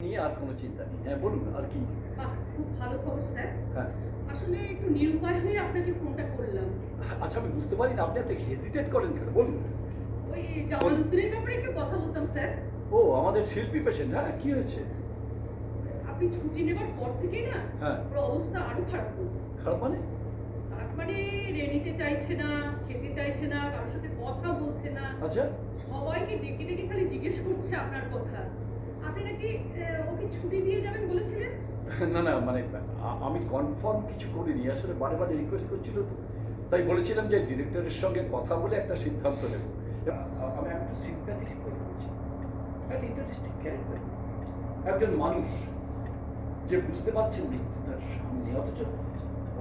নিয়ে আর কোনো চিন্তা নেই। হ্যাঁ বলুন আর কি? খুব ভালো খবর স্যার। হ্যাঁ। আসলে একটু নিরুপায় হয়ে আপনাকে ফোনটা করলাম। আচ্ছা আমি বুঝতে পারি না আপনি এত হেজিটেট করেন কেন? বলুন। ওই জামালউদ্দিনের ব্যাপারে একটু কথা বলতাম স্যার। ও আমাদের শিল্পী পেশেন্ট হ্যাঁ কি হয়েছে? আপনি ছুটি নেবার পর থেকেই না হ্যাঁ। ওর অবস্থা আরও খারাপ হচ্ছে খারাপ মানে? তার মানে রেনিতে চাইছে না খেতে চাইছে না কারোর সাথে কথা বলছে না। আচ্ছা। সবাইকে ডেকে ডেকে খালি জিজ্ঞেস করছে আপনার কথা। আপনি নাকি ওকে ছুটি দিয়ে যাবেন বলেছিলেন? না না মানে আমি কনফার্ম কিছু করিনি। আসলে বারে বারে রিকোয়েস্ট করছিল তো। তাই বলেছিলাম যে ডিরেক্টরের সঙ্গে কথা বলে একটা সিদ্ধান্ত নেব। আমি একটু সিম্প্যাথেটিক ফিল করছি। একটা ইন্টারেস্টিং ক্যারেক্টার একজন মানুষ যে বুঝতে পারছেন মৃত্যু তার সামনে অথচ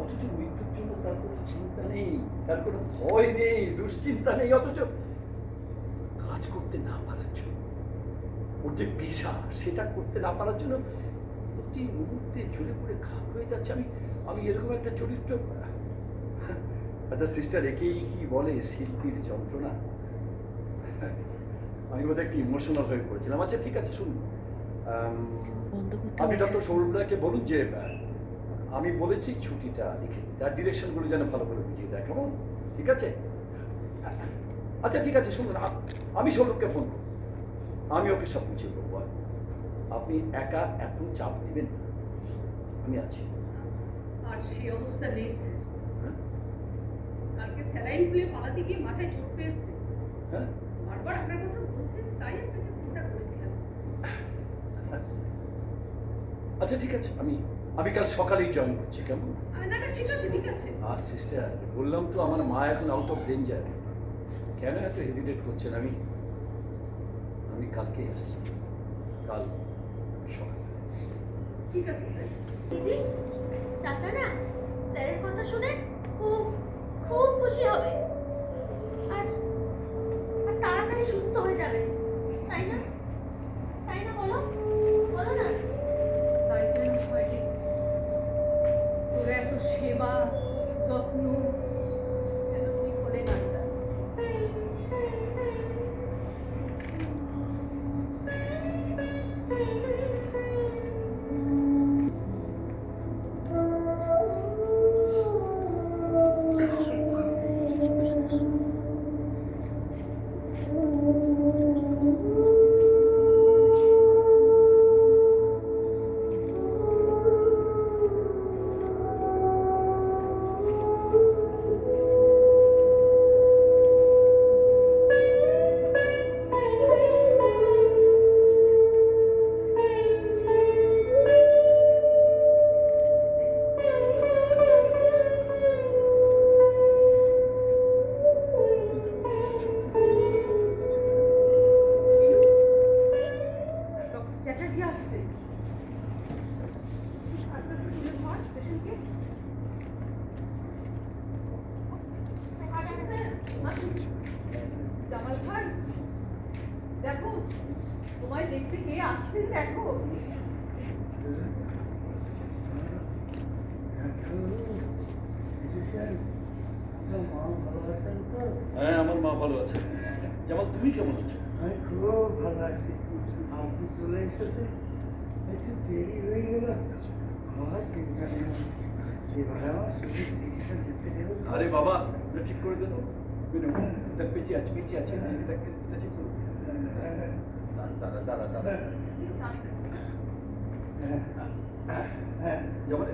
অথচ মৃত্যুর জন্য তার কোনো চিন্তা নেই তার কোনো ভয় নেই দুশ্চিন্তা নেই অথচ কাজ করতে না পারার জন্য। যে পেশা সেটা করতে না পারার জন্য প্রতি মুহূর্তে ঝরে পড়ে খাপ হয়ে যাচ্ছে। আমি আমি এরকম একটা চরিত্র আচ্ছা সিস্টার একেই কি বলে শিল্পীর যন্ত্রণা? আমি বোধহয় একটু ইমোশনাল হয়ে পড়েছিলাম। আচ্ছা ঠিক আছে শুনুন। আপনি ডক্টর সৌরভদাকে বলুন যে আমি বলেছি ছুটিটা লিখে দিতে আর ডিরেকশনগুলো যেন ভালো করে বুঝিয়ে দেয় কেমন? ঠিক আছে? আচ্ছা ঠিক আছে শুনুন আমি সৌরভকে ফোন করব আমি ওকে সব বুঝিয়ে বলব। আপনি একা এত চাপ নেবেন আমি আছি। আর সেই অবস্থা নেই স্যার। হ্যাঁ? কালকে স্যালাইন খুলে পালাতে গিয়ে মাথায় চোট পেয়েছে। হ্যাঁ? বারবার আপনার কথা বলছেন তাই আপনাকে ফোনটা করেছিলাম। আচ্ছা ঠিক আছে। আমি আমি কাল সকালেই জয়েন করছি কেমন? না না ঠিক আছে ঠিক আছে। আর সিস্টার বললাম তো আমার মা এখন আউট অফ ডেঞ্জার কেন এত হেজিটেট করছেন? আমি আমি কালকেই আসছি। কাল সকাল। ঠিক আছে, স্যার। দিদি চাচা না স্যারের কথা শুনে খুব খুব খুশি হবে। আর আর তাড়াতাড়ি সুস্থ হয়ে যাবে, তাই না? ভাই। দেখো তোমায় দেখতে কে আসছে দেখো। হ্যাঁ আমার মা ভালো আছে। জামাল তুমি কেমন আছো? আমি খুব ভালো আছি। আপনি চলে এসেছে। একটু দেরি হয়ে গেল। আমার চিন্তা নেই। আরে বাবা ঠিক করে দেবো বিনু দেখ পিছিয়ে আছে পিছিয়ে আছে এটা এটা ঠিক করো দাঁড়া দাঁড়া দাঁড়া হ্যাঁ জামাল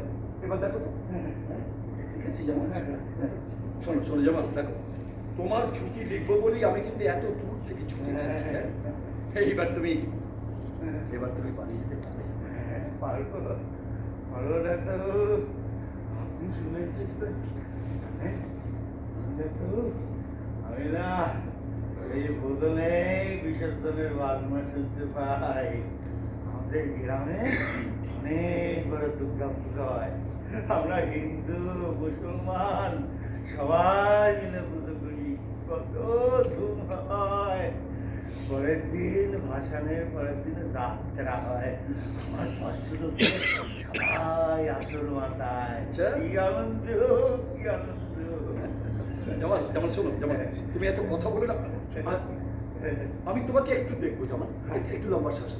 এবার দেখো তো হ্যাঁ ঠিক আছে জামাল শোনো শোনো জামাল দেখো তোমার ছুটি লিখব বলেই আমি কিন্তু এত দূর থেকে ছুটি এসেছি হ্যাঁ এইবার তুমি এবার তুমি বাড়ি যেতে পারবে পারব পারব ডাক্তারবাবু আপনি শুনেছিস তো হ্যাঁ ডাক্তারবাবু আমি না এই বোতলে বিসর্জনের বাগমা শুনতে পাই আমাদের গ্রামে অনেক বড় পুজো হয়। আমরা হিন্দু, মুসলমান, সবাই মিলে পুজো করি। কত ধুম হয়। পরের দিন ভাসানের পরের দিনে যাত্রা হয়। আমার ফসলকে সবাই আসল মাথায়। আচ্ছা। কি আনন্দ কি আনন্দ। জামাল জামাল শোনো জামাল। তুমি এত কথা বলে না আমি তোমাকে একটু দেখব জামাল। একটু- একটু লম্বা শ্বাস।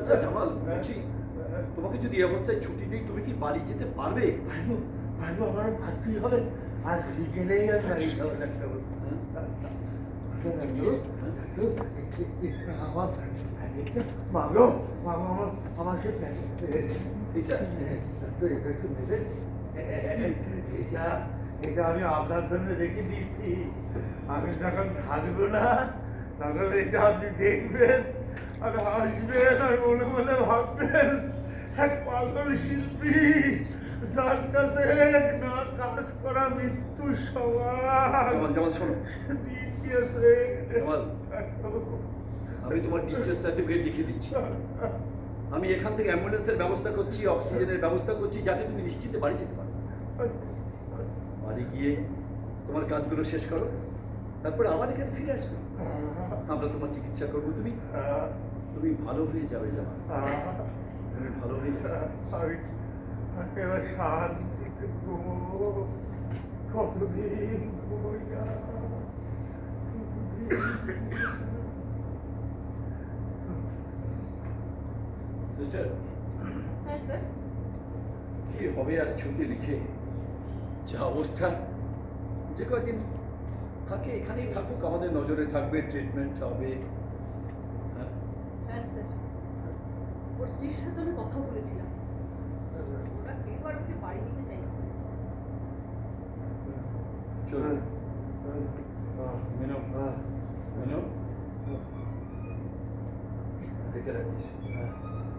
আচ্ছা জামাল বলছি তোমাকে যদি এই অবস্থায় ছুটি দিই তুমি কি বাড়ি যেতে পারবে? ভাইবো ভাইবো আমার ভাবতেই হবে? আজ বিকেলেই আমি বাড়ি যাব ডাক্তার আমার প্যাকেটটা মাগো মাগো আমার আমার সে এটা একটু নেবে? এটা এটা আমি আপনার জন্য রেখে দিয়েছি। আমি যখন থাকব না তখন এটা আপনি দেখবেন আর হাসবেন আর মনে মনে ভাববেন। এক পাগল শিল্পী যার কাছে না কাজ করা মৃত্যু সমান জামাল শোনো। আমি তোমার ডিসচার্জ সার্টিফিকেট লিখে দিচ্ছি। আমি এখান থেকে অ্যাম্বুলেন্সের ব্যবস্থা করছি অক্সিজেনের ব্যবস্থা করছি যাতে তুমি নিশ্চিন্তে বাড়ি যেতে পারো। বাড়ি গিয়ে তোমার কাজগুলো শেষ করো তারপরে আবার এখানে ফিরে আসবে। আমরা তোমার চিকিৎসা করব তুমি তুমি ভালো হয়ে যাবে জামা তুমি ভালো হয়ে যাবে আমি শান্তিতে কতদিন সিস্টার হ্যাঁ স্যার কি হবে আর ছুটি লিখে যা অবস্থা। যে কয়েকদিন থাকে এখানেই থাকুক আমাদের নজরে থাকবে ট্রিটমেন্ট হবে। হ্যাঁ? স্যার ওর স্ত্রীর সাথে আমি কথা বলেছিলাম। ওটা এবার ওকে বাড়ি নিতে চাইছে। চলো মেনো। মেনো। দেখে রাখিস। আব্বু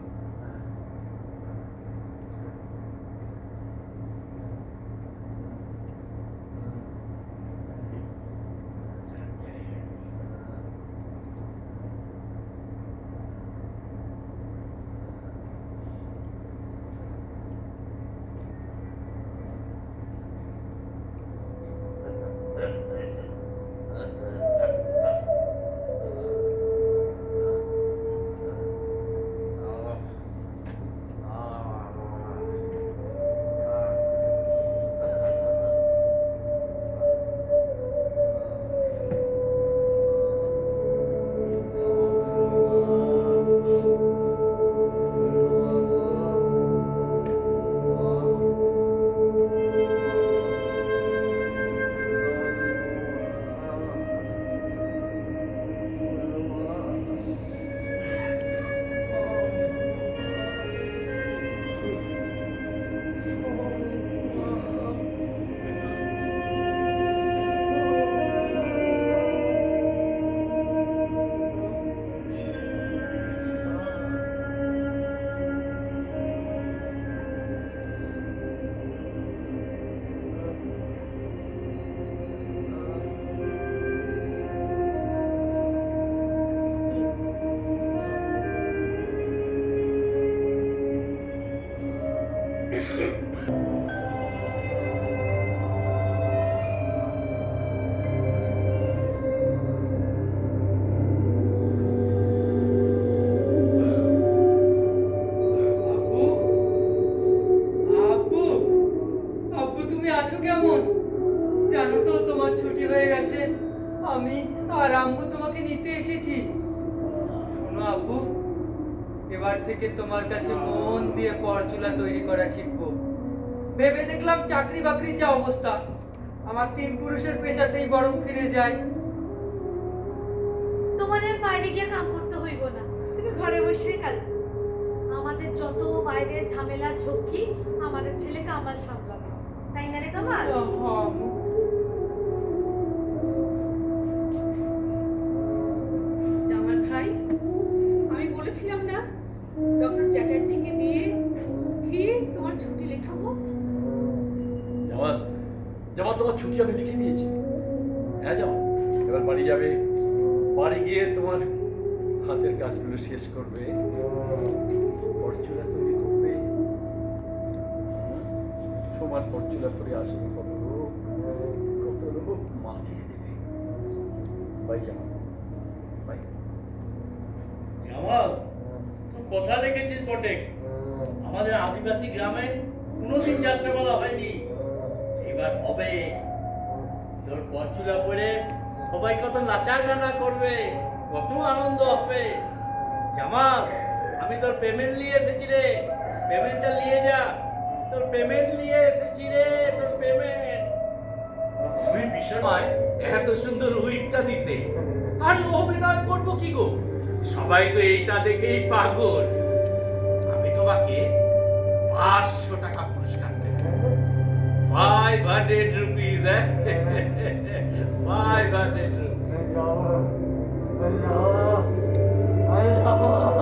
এবার থেকে তোমার কাছে মন দিয়ে পরচুলা তৈরি করা শিখব। ভেবে দেখলাম চাকরি বাকরির যা অবস্থা আমার তিন পুরুষের পেশাতেই বরং ফিরে যায় তোমার আর বাইরে গিয়ে কাম করতে হইব না তুমি ঘরে বসেই কাজ আমাদের যত বাইরে ঝামেলা ঝক্কি আমাদের ছেলে কামাল সামলাবে। তাই না রে কামাল? ছুটি আমি লিখে দিয়েছি। হ্যাঁ জামাল এবার বাড়ি যাবে। বাড়ি গিয়ে তোমার হাতের কাজগুলো শেষ করবে। পরচুলা তৈরি করবে। তোমার পরচুলা করে আসবে কত লোক? কত লোক মাতিয়ে দেবে। By Jamal by. জামাল তুই কোথায় রেখেছিস বটে আমাদের আদিবাসী গ্রামে কোনোদিন যাত্রা বলা হয়নি। এবার হবে তোর পরচুলা পরে সবাই কত নাচা গানা করবে, কত আনন্দ হবে। জামাল, আমি তোর পেমেন্ট নিয়ে এসেছি রে। পেমেন্টটা নিয়ে যা। তোর পেমেন্ট নিয়ে এসেছি রে, তোর পেমেন্ট আমি বিষয় এত সুন্দর উইকটা দিতে। আর অভিনয় করব কি গো? সবাই তো এইটা দেখেই পাগল। আমি তোমাকে পাঁচশো টাকা পুরস্কার দেব। Five hundred rupees five hundred rupees আমার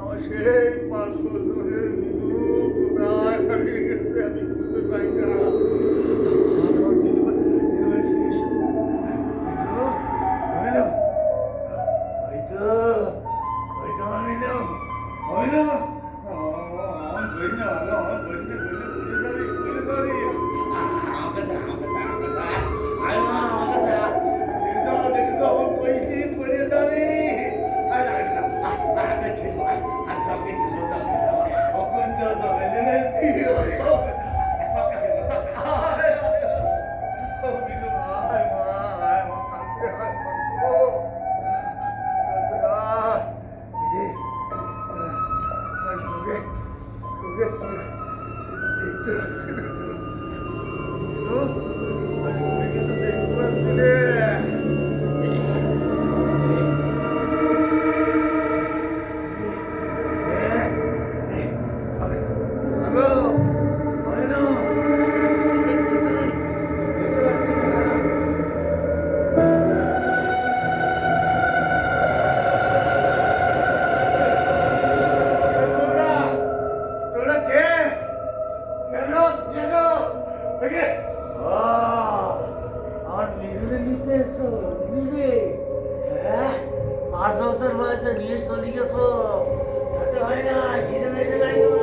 আমার সেই পাঁচ বছরের মুখ কোথায় গেছে আমি খুঁজে পাই না। right. পাঁচ বছর বয়সে নিয়ে চলে গেছো। তাতে হয় না খিদে মেটে নাই তোমার?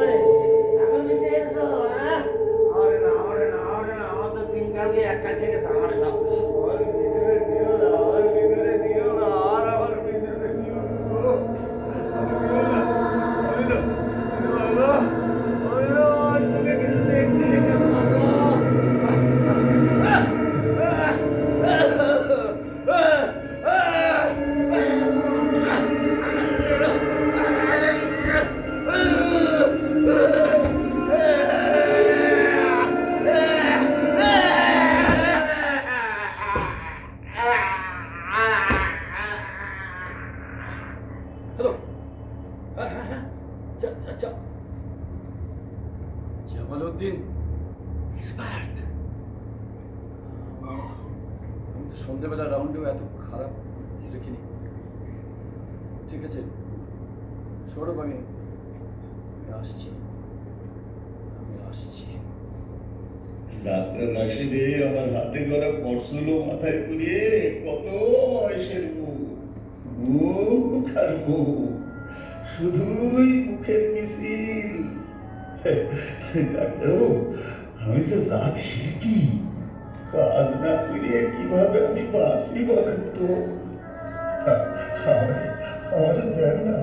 সন্ধ্যেবেলা রাউন্ডেও এত খারাপ দেখিনি। ঠিক আছে, সৌরভ, আমি আসছি। আমি আসছি। যাত্রা নাসিদে আমার হাতে গড়া পরশুলো মাথায় পুড়িয়ে কত বয়সের মুখ। মুখ আর মুখ, শুধুই মুখের মিছিল। ডাক্তারবাবু, আমি যে জাত শিল্পী। কাজ না করিয়ে কীভাবে আমি বাঁচি বলেন তো? আমারে দেন না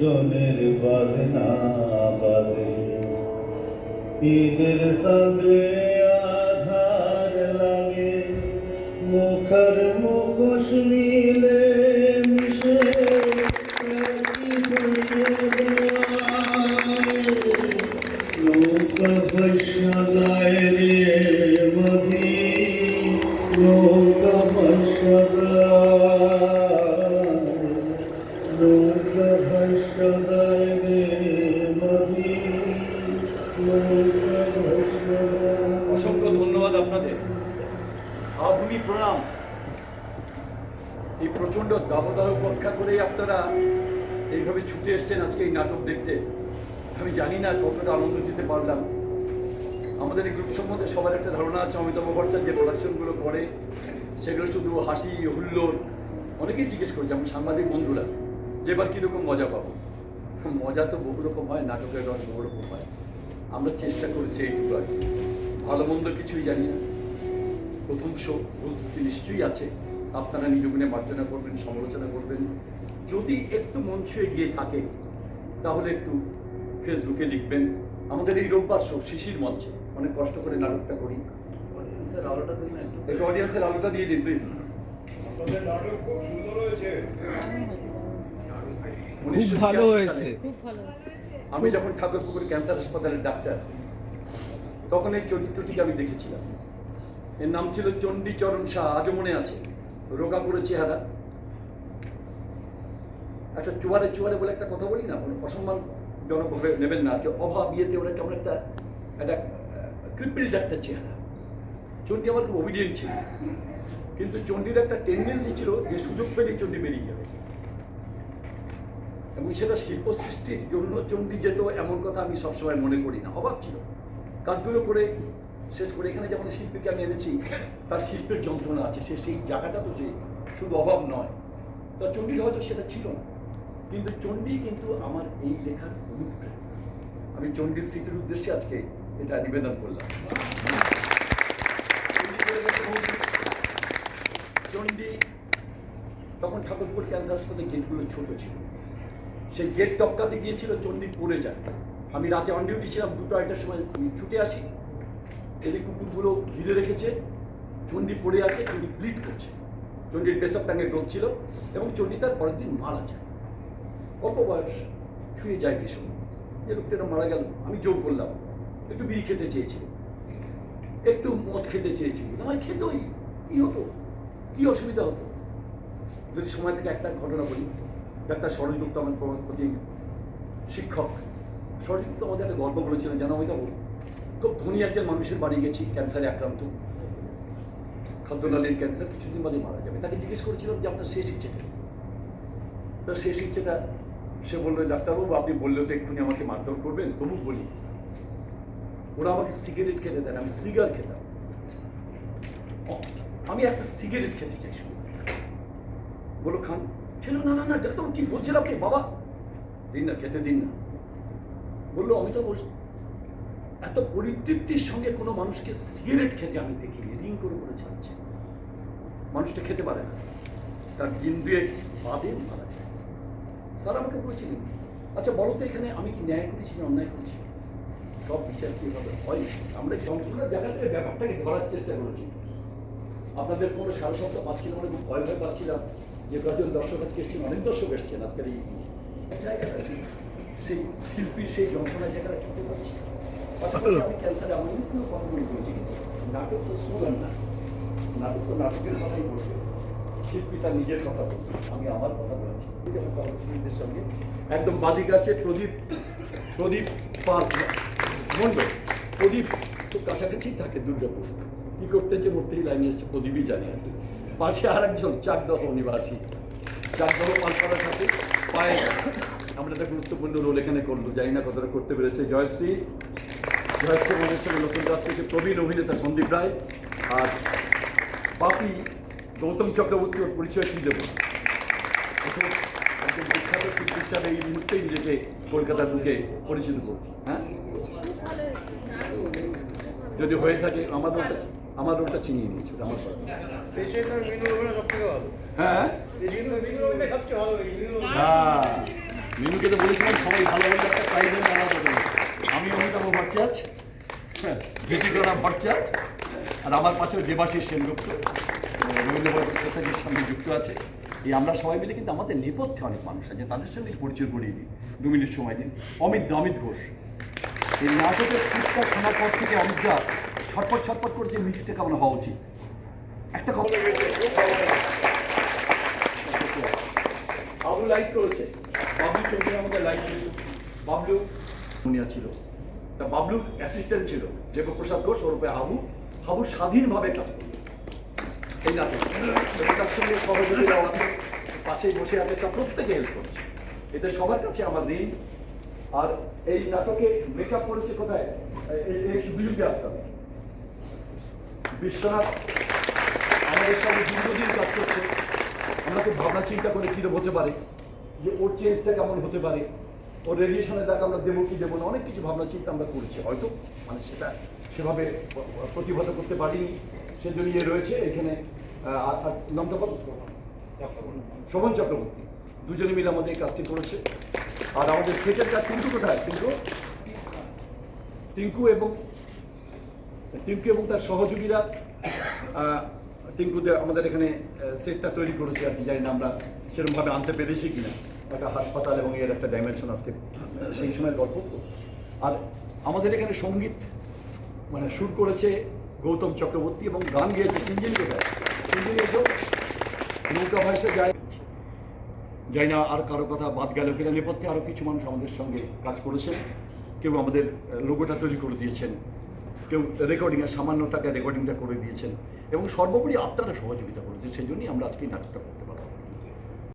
জনের বাজনা বাজে। ঈদের সঙ্গে মুখর মুখোশ মিলে আমাদের এই গ্রুপ সম্বন্ধে সবার একটা ধারণা আছে, অমিতাভ ভট্টাচার্য যে প্রোডাকশনগুলো করে, সেগুলো শুধু হাসি, হুল্লোড় অনেকেই জিজ্ঞেস করছে আমি সাংবাদিক বন্ধুরা, যে এবার কীরকম মজা পাবো? মজা তো বহু রকম হয়, নাটকের রস বহু রকম হয়। আমরা চেষ্টা করেছি এইটুকু আর কি। ভালো মন্দ কিছুই জানি না। প্রথম শো ভুল ত্রুটি নিশ্চয়ই আছে। আপনারা নিজ গুণে মার্জনা করবেন, সমালোচনা করবেন। যদি একটু মঞ্চ গিয়ে থাকে, তাহলে একটু ফেসবুকে লিখবেন। আমাদের এই রোববার শো শিশির মঞ্চে। অনেক কষ্ট করে নাটকটা করি। একটু। অডিয়েন্সের আলোটা দিয়ে দিন প্লিজ খুব সুন্দর হয়েছে। খুব ভালো হয়েছে। আমি যখন ঠাকুরপুকুর ক্যান্সার হাসপাতালের ডাক্তার তখন এই চরিত্রটিকে আমি দেখেছিলাম। এর নাম ছিল চণ্ডীচরণ শাহ আজও মনে আছে? রোগা করে চেহারা। একটা চুয়ারে চুয়ারে বলে একটা কথা বলি না? মানে অসম্মানজনক ভাবে নেবেন না। যে অভাব ইয়েতে ওরা কেমন একটা একটা ক্রিপিল্ড একটা চেহারা। চণ্ডী আমার খুব অবিডিয়েন্ট ছিল। কিন্তু চণ্ডীর একটা টেন্ডেন্সি ছিল যে সুযোগ পেলেই চণ্ডী বেরিয়ে যাবে। এবং সেটা শিল্প সৃষ্টির জন্য চণ্ডী যেত এমন কথা আমি সবসময় মনে করি না। অভাব ছিল। কাজগুলো করে, শেষ করে এখানে যেমন শিল্পীকে আমি এনেছি, তার শিল্পের যন্ত্রণা আছে, সে সেই জায়গাটা তো সে শুধু অভাব নয়। তা চণ্ডীর হয়তো সেটা ছিল না। কিন্তু চণ্ডী কিন্তু আমার এই লেখার অনুপ্রেরণা। আমি চণ্ডীর স্মৃতির উদ্দেশ্যে আজকে এটা নিবেদন করলাম। চণ্ডী তখন ঠাকুরপুর ক্যান্সার হাসপাতালের গেটগুলো ছোট ছিল। সেই গেট টপকাতে গিয়েছিল চণ্ডী পড়ে যায়। আমি রাতে অন ডিউটি ছিলাম, দুটো আড়াইটার সময় ছুটে আসি। এদিকে কুকুরগুলো ঘিরে রেখেছে। চণ্ডী পড়ে আছে চণ্ডী ব্লিড করছে। চণ্ডীর পেশাব টাঙ্গে রোগ ছিল এবং চণ্ডী তার পরের দিন মারা যায়। অল্প বয়স ছুঁয়ে যায় ভীষণ। যে লোকটা মারা গেল, আমি জোর করলাম। একটু বিড়ি খেতে চেয়েছিল। একটু মদ খেতে চেয়েছিল। আমার খেতই। কী হতো? কী অসুবিধা হতো? যদি সময় থেকে একটা ঘটনা বলি। ডাক্তার সরোজ গুপ্ত আমার কোচিং শিক্ষক। সরোজ গুপ্ত আমাদের একটা গল্প বলেছিলেন, জানা হয়ে যাব খুব ধনী একজন মানুষের বাড়ি গেছি, ক্যান্সারে আক্রান্ত। খাদ্যনালীর ক্যান্সার কিছুদিন বাদে মারা যাবে। তাকে জিজ্ঞেস করেছিলাম যে, আপনার শেষ ইচ্ছেটা কি? তো শেষ ইচ্ছেটা সে বলল, ডাক্তারবাবু, আপনি বললেও তো এক্ষুনি আমাকে মারধর করবেন, তবু বলি। ওরা আমাকে সিগারেট খেতে দেন আমি সিগার খেতাম। আমি একটা সিগারেট খেতে চাই শুধু। বলো, খান। ছেলে, না না না ডাক্তারবাবু কি বলছেন আপনি বাবা। দিন না, খেতে দিন না। বলল অমিতাভ বস এত পরিতৃপ্তির সঙ্গে কোনো মানুষকে সিগারেট খেতে আমি দেখিনি, রিং করে করে ছাড়ছে। মানুষটা খেতে পারে না। তার দিন দুয়েক বাদে মারা যায়। স্যার আমাকে বলেছিলেন আচ্ছা বলো তো এখানে আমি কি ন্যায় করেছি না অন্যায় করেছি? সব বিচার কীভাবে হয়। আমরা যন্ত্রণার জায়গা থেকে ব্যাপারটাকে ধরার চেষ্টা করেছি। আপনাদের কোনো সারা পাচ্ছিলাম না খুব ভয় ভয় পাচ্ছিলাম যে কজন দর্শক আজকে এসছেন, অনেক দর্শক এসছেন আজকের এই জায়গাটা, সেই সেই শিল্পীর সেই যন্ত্রণা জায়গাটা ছুটে পাচ্ছি আমি ক্যান্সারে বলছি। নাটক তো স্লোগান না। নাটক তো নাটকের কথাই বলবে শিল্পী তার নিজের কথা বলবে আমি আমার কথা বলছি। সঙ্গে একদম বাদিক আছে, প্রদীপ প্রদীপ পাল। মন্ডল প্রদীপ খুব কাছাকাছি থাকে দুর্গাপুর। কি করতে যে মূর্তি লাইন এসছে, প্রদীপই জানে আছে পাশে আর একজন চাকদহ নিবাসী। চাকদহ পালপাড়া থাকে, পায়ে আমরা একটা গুরুত্বপূর্ণ রোল এখানে করল জানি না কতটা করতে পেরেছে জয়শ্রী। জয়শ্রী আমাদের সঙ্গে নতুন রাত থেকে প্রবীণ অভিনেতা সন্দীপ রায় আর বাপি গৌতম চক্রবর্তী ওর পরিচয় কি দেবো। বিখ্যাত শিল্পী হিসাবে এই মুহূর্তেই নিজেকে কলকাতা ঢুকে পরিচিত করছি হ্যাঁ? যদি হয়ে থাকে আমার রোলটা আমার রোলটা চিনিয়ে নিয়েছে আমার হ্যাঁ? মিনুকে তো বলেছিলাম সবাই ভালো ভালো একটা প্রাইজ আমি অমিতাভ ভট্টাচার্য হ্যাঁ জ্যোতিকরা ভট্টাচার্য আর আমার পাশে দেবাশিস সেনগুপ্ত। স্টেজের সঙ্গে যুক্ত আছে। এই আমরা সবাই মিলে কিন্তু আমাদের নেপথ্যে অনেক মানুষ আছে, তাদের সঙ্গে পরিচয় করিয়ে দিই। দু মিনিট সময় দিন। অমিত অমিত ঘোষ। এই নাটকের স্ক্রিপ্টটা শোনার পর থেকে অমিত ছটপট ছটপট করছে মিউজিকটা কেমন হওয়া উচিত। একটা কথা বাবলু লাইট করেছে। বাবলু চৌধুরী আমাদের লাইট করেছে। বাবলু দুনিয়া ছিল। তা বাবলু অ্যাসিস্ট্যান্ট ছিল দেবপ্রসাদ ঘোষ ওরূপে হাবু। হাবু স্বাধীনভাবে কাজ করত এই নাটক। তার সঙ্গে সহযোগীরাও আছে। পাশেই বসে আছে, সব প্রত্যেকে হেল্প করেছে। এতে সবার কাছে আমার ঋণ। আর এই নাটকে মেকআপ করেছে কোথায়? এই- এই একটু বিরুদ্ধে আসতে হবে বিশ্বনাথ আমাদের সঙ্গে দীর্ঘদিন কাজ করছে। খুব ভাবনা চিন্তা করে কীরকম হতে পারে? যে ওর চেঞ্জটা কেমন হতে পারে? ওর রেডিয়েশনে দেখ আমরা দেবো কি দেবো না? অনেক কিছু ভাবনা চিন্তা আমরা করেছি। হয়তো মানে সেটা সেভাবে প্রতিভাত করতে পারিনি। সেজন্য ইয়ে রয়েছে এখানে আর- নামটা শোভন চক্রবর্তী। দুজনে মিলে আমাদের এই কাজটি করেছে। আর আমাদের সেকেন্ড কাজ টিঙ্কু কোথায়? টিঙ্কু? টিঙ্কু এবং টিঙ্কু এবং তার সহযোগীরা টিঙ্কুদের আমাদের এখানে সেটটা তৈরি করেছে। আর কি জানি না আমরা সেরকমভাবে আনতে পেরেছি কিনা। একটা হাসপাতাল এবং এর একটা ডাইমেনশন আসতে সেই সময়ের গল্প। আর আমাদের এখানে সংগীত মানে শুট করেছে গৌতম চক্রবর্তী এবং গান গেয়েছে সিঞ্জিনি কোথায়? সিঞ্জিনি নৌকা ভাইসে যায়। যাই না আর কারও কথা বাদ গেল কিনা, নেপথ্যে আরও কিছু মানুষ আমাদের সঙ্গে কাজ করেছেন। কেউ আমাদের লোগোটা তৈরি করে দিয়েছেন, কেউ রেকর্ডিংয়ের সামান্য টাকায় রেকর্ডিংটা করে দিয়েছেন এবং সর্বোপরি আপনারা সহযোগিতা করেছেন সেই জন্যই আমরা আজকে নাটকটা করতে পারলাম